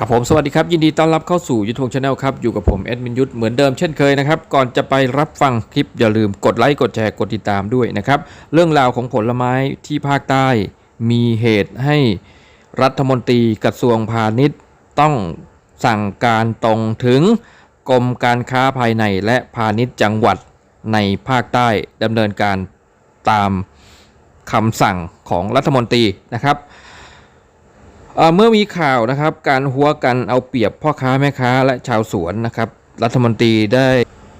ครับผมสวัสดีครับ ยินดีต้อนรับเข้าสู่ยุทธงชาแนลครับ อยู่กับผมแอดมินยุทธเหมือนเดิมเช่นเคยนะครับ ก่อนจะไปรับฟังคลิปอย่าลืมกดไลค์กดแชร์กดติดตามด้วยนะครับ เรื่องราวของผลไม้ที่ภาคใต้ มีเหตุให้รัฐมนตรีกระทรวงพาณิชย์ ต้องสั่งการตรงถึงกรมการค้าภายในและพาณิชย์จังหวัดในภาคใต้ดำเนินการตามคำสั่งของรัฐมนตรีนะครับ เมื่อมีข่าวนะครับการหัวกันเอาเปรียบพ่อค้าแม่ค้าและชาวสวนนะครับ รัฐมนตรีได้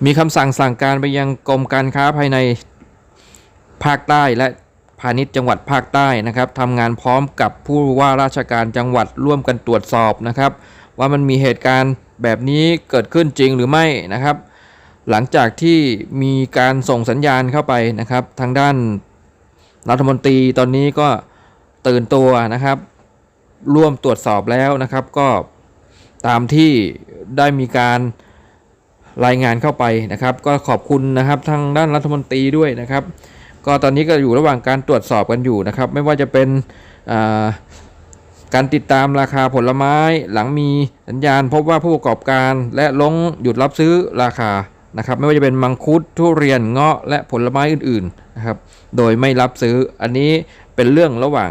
มีคำสั่งสั่งการไปยังกรมการค้าภายในภาคใต้และพาณิชย์จังหวัดภาคใต้นะครับทำงานพร้อมกับผู้ว่าราชการจังหวัดร่วมกันตรวจสอบนะครับ ว่ามันมีเหตุการณ์แบบนี้เกิดขึ้นจริงหรือไม่นะครับ หลังจากที่มีการส่งสัญญาณเข้าไปนะครับ ทางด้านรัฐมนตรีตอนนี้ก็ตื่นตัวนะครับ ร่วมตรวจสอบแล้วนะครับ ก็ตามที่ได้มีการรายงานเข้าไปนะครับ ก็ขอบคุณนะครับทางด้านรัฐมนตรีด้วยนะครับ ก็ตอนนี้ก็อยู่ระหว่างการตรวจสอบกันอยู่นะครับ ไม่ว่าจะเป็นการติดตามราคาผลไม้หลังมีสัญญาณ พบว่าผู้ประกอบการและลงหยุดรับซื้อราคานะครับ ไม่ว่าจะเป็นมังคุดทุเรียนเงาะและผลไม้อื่นๆนะครับ โดยไม่รับซื้ออันนี้เป็นเรื่องระหว่าง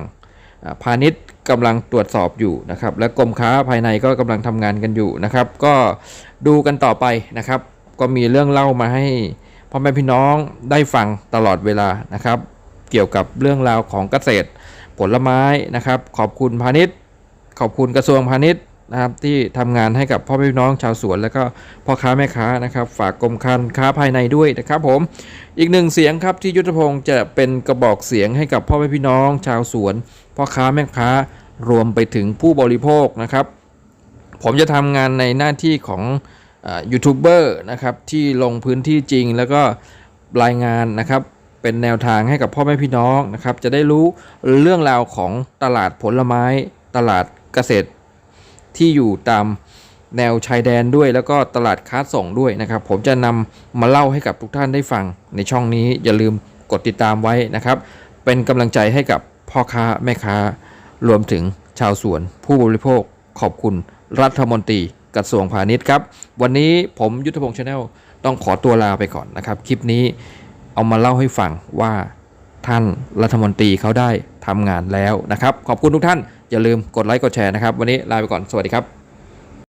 พาณิชย์ กำลังตรวจสอบอยู่นะครับ และกรมค้าภายในก็กำลังทำงานกันอยู่นะครับ ก็ดูกันต่อไปนะครับ ก็มีเรื่องเล่ามาให้พ่อแม่พี่น้องได้ฟังตลอดเวลานะครับ เกี่ยวกับเรื่องราวของเกษตร ผลไม้นะครับ ขอบคุณพาณิชย์ ขอบคุณกระทรวงพาณิชย์ นะครับที่ทำงานให้กับพ่อแม่พี่น้องชาวสวน แล้วก็พ่อค้าแม่ค้านะครับ ฝากกรมการค้าภายในด้วยนะครับผมอีกหนึ่งเสียงครับที่ยุทธพงศ์จะเป็นกระบอกเสียงให้กับพ่อแม่พี่น้องชาวสวน พ่อค้าแม่ค้ารวมไปถึงผู้บริโภคนะครับ ผมจะทำงานในหน้าที่ของยูทูบเบอร์นะครับที่ลงพื้นที่จริงแล้วก็รายงานนะครับเป็นแนวทางให้กับพ่อแม่พี่น้องนะครับ จะได้รู้เรื่องราวของตลาดผลไม้ ตลาดเกษตร ที่อยู่ตามแนวชายแดนด้วยแล้วก็ตลาดค้าส่งด้วยนะครับ ผมจะนำมาเล่าให้กับทุกท่านได้ฟัง ในช่องนี้อย่าลืมกดติดตามไว้นะครับ เป็นกำลังใจให้กับพ่อค้าแม่ค้า รวมถึงชาวสวน ผู้บริโภคขอบคุณรัฐมนตรีกระทรวงพาณิชย์ครับ วันนี้ผมยุทธพงศ์ชาแนลต้องขอตัวลาไปก่อนนะครับ คลิปนี้เอามาเล่าให้ฟังว่าท่านรัฐมนตรีเขาได้ทำงานแล้วนะครับ ขอบคุณทุกท่าน อย่าลืมกดไลค์กดแชร์นะครับ วันนี้ลาไปก่อนสวัสดีครับ